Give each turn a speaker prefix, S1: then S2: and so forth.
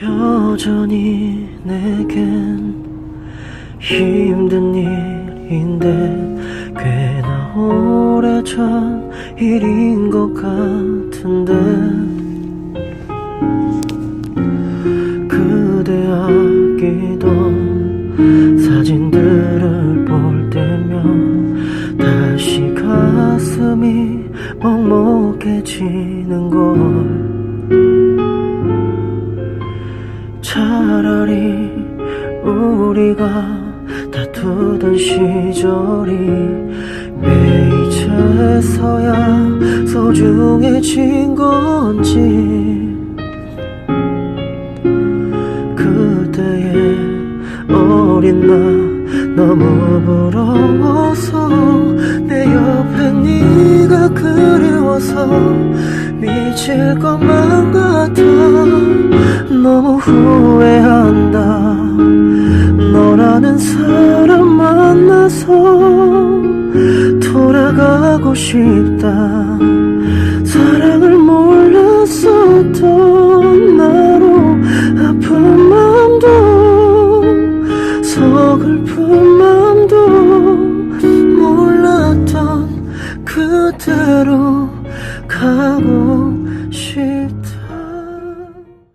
S1: 여전히 내겐 힘든 일인데 꽤나 오래전 일인 것 같은데 그대 아끼던 사진들을 볼 때면 다시 가슴이 먹먹해지는 걸 차라리 우리가 다투던 시절이 왜 이제서야 소중해진 건지 그때의 어린 나 너무 부러워서 내 옆에 네가 그리워서 미칠 것만 같아 돌아가고 싶다. 사랑을 몰랐었던 나로 아픈 마음도 서글픈 마음도 몰랐던 그대로 가고 싶다